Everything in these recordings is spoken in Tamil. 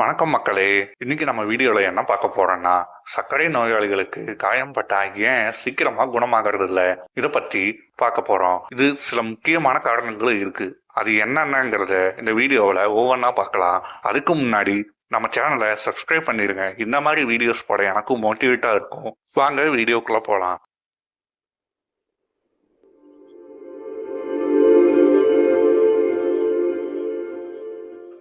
வணக்கம் மக்களே. இன்னைக்கு நம்ம வீடியோவில் என்ன பார்க்க போறோம்னா சர்க்கரை நோயாளிகளுக்கு காயம் பட்டா ஏன் சீக்கிரமா குணமாகறது இல்லை இதை பத்தி பார்க்க போறோம். இது சில முக்கியமான காரணங்களும் இருக்கு. அது என்னென்னங்கிறத இந்த வீடியோவில் ஒவ்வொன்றா பார்க்கலாம். அதுக்கு முன்னாடி நம்ம சேனலை சப்ஸ்கிரைப் பண்ணிடுங்க இந்த மாதிரி வீடியோஸ் போட எனக்கும் மோட்டிவேட்டாக இருக்கும். வாங்க வீடியோக்குள்ளே போகலாம்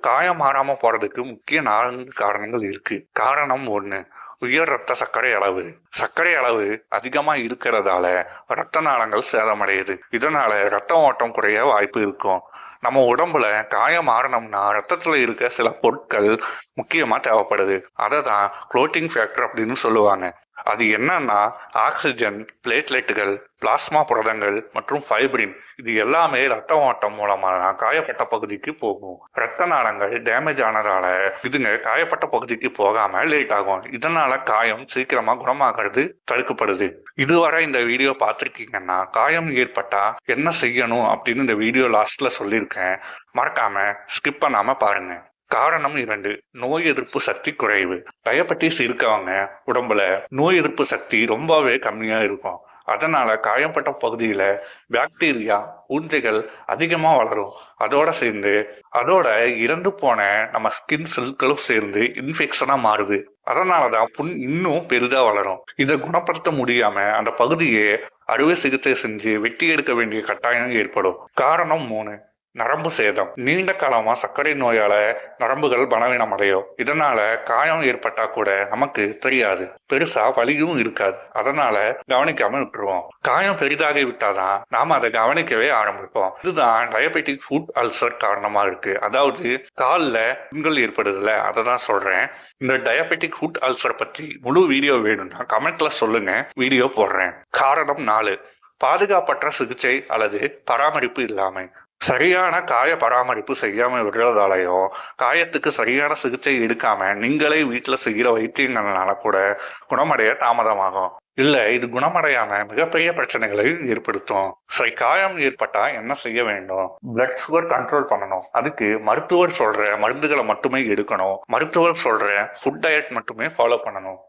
காயம் மாறாம போறதுக்கு முக்கிய நான்கு காரணங்கள் இருக்கு. காரணம் ஒண்ணு உயர் ரத்த சர்க்கரை அளவு. சர்க்கரை அளவு அதிகமா இருக்கிறதால ரத்த நாளங்கள் சேதமடையுது. இதனால ரத்த ஓட்டம் குறைய வாய்ப்பு இருக்கும். நம்ம உடம்புல காயம் ஆறணும்னா ரத்தத்துல இருக்க சில பொருட்கள் முக்கியமா தேவைப்படுது. அதை தான் குளோட்டிங் ஃபேக்டர் அப்படின்னு சொல்லுவாங்க. அது என்னன்னா ஆக்சிஜன் பிளேட்லெட்டுகள் பிளாஸ்மா புரதங்கள் மற்றும் ஃபைப்ரின். இது எல்லாமே ரத்த ஓட்டம் மூலமாக காயப்பட்ட பகுதிக்கு போகும். ரத்த நாளங்கள் டேமேஜ் ஆனதால இதுங்க காயப்பட்ட பகுதிக்கு போகாம லேட் ஆகும். இதனால காயம் சீக்கிரமா குணமாகிறது தடுக்கப்படுது. இதுவரை இந்த வீடியோ பார்த்துருக்கீங்கன்னா காயம் ஏற்பட்டா என்ன செய்யணும் அப்படின்னு இந்த வீடியோ லாஸ்ட்ல சொல்லியிருக்கேன். மறக்காம ஸ்கிப் பண்ணாம பாருங்க. காரணம் இரண்டு. நோய் எதிர்ப்பு சக்தி குறைவு. டயபட்டிஸ் இருக்கவங்க உடம்புல நோய் எதிர்ப்பு சக்தி ரொம்பவே கம்மியா இருக்கும். அதனால காயப்பட்ட பகுதியில பாக்டீரியா ஊஞ்சைகள் அதிகமா வளரும். அதோட சேர்ந்து அதோட இறந்து போன நம்ம ஸ்கின் செல்களும் சேர்ந்து இன்ஃபெக்ஷனா மாறுது. அதனாலதான் புண் இன்னும் பெரிதா வளரும். இதை குணப்படுத்த முடியாம அந்த பகுதியை அறுவை சிகிச்சை செஞ்சு வெட்டி எடுக்க வேண்டிய கட்டாயம் ஏற்படும். காரணம் மூணு. நரம்பு சேதம். நீண்ட காலமா சர்க்கரை நோயால நரம்புகள் பலவீனம் அடையும் இதனால காயம் ஏற்பட்டா கூட நமக்கு தெரியாது. பெருசா வலியும் இருக்காது. அதனால கவனிக்காம விட்டுருவோம். காயம் பெரிதாகி விட்டாதான் நாம அதை கவனிக்கவே ஆரம்பிப்போம். இதுதான் டயபெட்டிக் ஃபுட் அல்சர் காரணமா இருக்கு. அதாவது காலில் புண்கள் ஏற்படுதுல அதை தான் சொல்றேன். இந்த டயபெட்டிக் ஃபுட் அல்சர் பத்தி முழு வீடியோ வேணும்னா கமெண்ட்ல சொல்லுங்க. வீடியோ போடுறேன். காரணம் நாலு. பாதுகாப்பற்ற சிகிச்சை அல்லது பராமரிப்பு இல்லாமை. சரியான காய பராமரிப்பு செய்யாம விடுறதாலையோ காயத்துக்கு சரியான சிகிச்சை எடுக்காம நீங்களே வீட்டுல செய்கிற வைத்தியங்கள்னால கூட குணமடைய தாமதமாகும். இல்ல இது குணமடையாம மிகப்பெரிய பிரச்சனைகளை ஏற்படுத்தும். சரி காயம் ஏற்பட்டா என்ன செய்ய வேண்டும்? பிளட் சுகர் கண்ட்ரோல் பண்ணணும். அதுக்கு மருத்துவர் சொல்ற மருந்துகளை மட்டுமே எடுக்கணும். மருத்துவர் சொல்ற ஃபுட் டயட் மட்டுமே ஃபாலோ பண்ணணும்.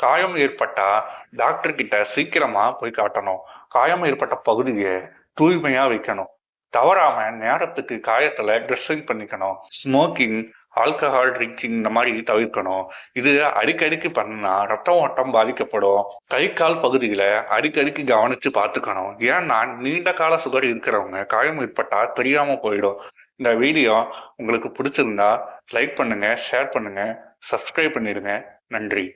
காயம் ஏற்பட்டா டாக்டர் கிட்ட சீக்கிரமா போய் காட்டணும். காயம் ஏற்பட்ட பகுதியை தூய்மையா வைக்கணும். தவறாம நேரத்துக்கு காயத்துல ட்ரெஸ்ஸிங் பண்ணிக்கணும். ஸ்மோக்கிங் ஆல்கஹால் ட்ரிங்கிங் இந்த மாதிரி தவிர்க்கணும். இது அடிக்கடிக்கு பண்ணா ரத்த ஓட்டம் பாதிக்கப்படும். கை கால் பகுதிகளை அடிக்கடிக்கு கவனிச்சு பார்த்துக்கணும். ஏன்னா நீண்ட கால சுகர் இருக்கிறவங்க காயம் ஏற்பட்டா தெரியாம போயிடும். இந்த வீடியோ உங்களுக்கு பிடிச்சிருந்தா லைக் பண்ணுங்க ஷேர் பண்ணுங்க சப்ஸ்கிரைப் பண்ணிடுங்க. நன்றி.